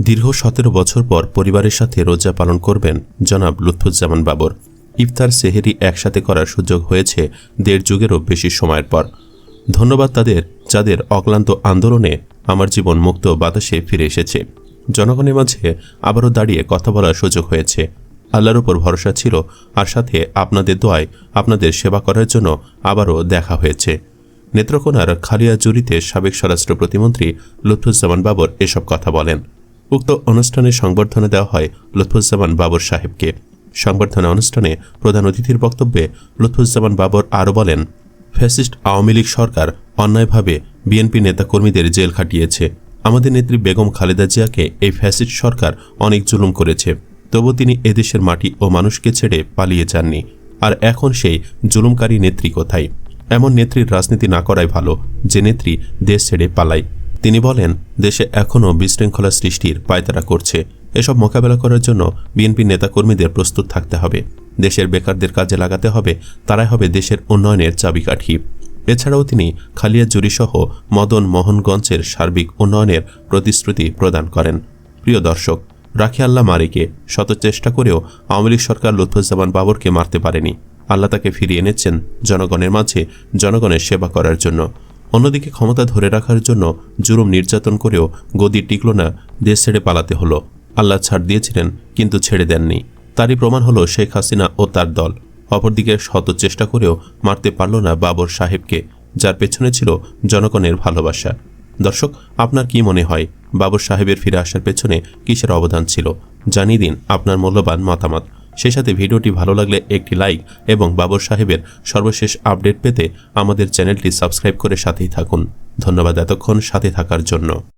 দীর্ঘ সতেরো বছর পর পরিবারের সাথে রোজা পালন করবেন জনাব লুৎফুজ্জামান বাবর। ইফতার সেহেরি একসাথে করার সুযোগ হয়েছে দেড় যুগেরও বেশি সময়ের পর। ধন্যবাদ তাদের, যাদের অক্লান্ত আন্দোলনে আমার জীবন মুক্ত বাতাসে ফিরে এসেছে। জনগণের মাঝে আবারও দাঁড়িয়ে কথা বলার সুযোগ হয়েছে। আল্লাহর ওপর ভরসা ছিল, আর সাথে আপনাদের দোয়ায় আপনাদের সেবা করার জন্য আবারও দেখা হয়েছে। নেত্রকোনার খালিয়াজুরিতে সাবেক স্বরাষ্ট্র প্রতিমন্ত্রী লুৎফুজ্জামান বাবর এসব কথা বলেন। উক্ত অনুষ্ঠানে সংবর্ধনা দেওয়া হয় লুৎফুজ্জামান বাবর সাহেবকে। সংবর্ধনা অনুষ্ঠানে প্রধান অতিথির বক্তব্যে লুৎফুজ্জামান বাবর আরও বলেন, ফ্যাসিস্ট আওয়ামী লীগ সরকার অন্যায়ভাবে বিএনপি নেতাকর্মীদের জেল খাটিয়েছে। আমাদের নেত্রী বেগম খালেদা জিয়াকে এই ফ্যাসিস্ট সরকার অনেক জুলুম করেছে। তবু তিনি এদেশের মাটি ও মানুষকে ছেড়ে পালিয়ে যাননি। আর এখন সেই জুলুমকারী নেত্রী কোথায়? এমন নেত্রীর রাজনীতি না করাই ভালো। যে নেত্রী দেশ ছেড়ে পালায়। তিনি বলেন, দেশে এখনও বিশৃঙ্খলা সৃষ্টির পায়তারা করছে। এসব মোকাবেলা করার জন্য বিএনপি নেতাকর্মীদের প্রস্তুত থাকতে হবে। দেশের বেকারদের কাজে লাগাতে হবে, তারাই হবে দেশের উন্নয়নের চাবিকাঠি। এছাড়াও তিনি খালিয়াজুরি সহ মদন মোহনগঞ্জের সার্বিক উন্নয়নের প্রতিশ্রুতি প্রদান করেন। প্রিয় দর্শক, রাখি আল্লাহ মারিকে শত চেষ্টা করেও আওয়ামী লীগ সরকার লুৎফুজ্জামান বাবরকে মারতে পারেনি। আল্লাহ তাকে ফিরিয়ে এনেছেন জনগণের মাঝে জনগণের সেবা করার জন্য। অন্যদিকে ক্ষমতা ধরে রাখার জন্য জুরুম নির্যাতন করেও গদি টিকল না, দেশ ছেড়ে পালাতে হলো। আল্লাহ ছাড় দিয়েছিলেন, কিন্তু ছেড়ে দেননি। তারই প্রমাণ হলো শেখ হাসিনা ও তার দল। অপরদিকে শত চেষ্টা করেও মারতে পারল না বাবর সাহেবকে, যার পেছনে ছিল জনগণের ভালোবাসা। দর্শক, আপনার কি মনে হয়, বাবর সাহেবের ফিরে আসার পেছনে কিসের অবদান ছিল? জানিয়ে দিন আপনার মূল্যবান মতামত। সেই সাথে ভিডিওটি ভালো লাগলে একটি লাইক এবং বাবর সাহেবের সর্বশেষ আপডেট পেতে আমাদের চ্যানেলটি সাবস্ক্রাইব করে সাথেই থাকুন। ধন্যবাদ এতক্ষণ সাথে থাকার জন্য।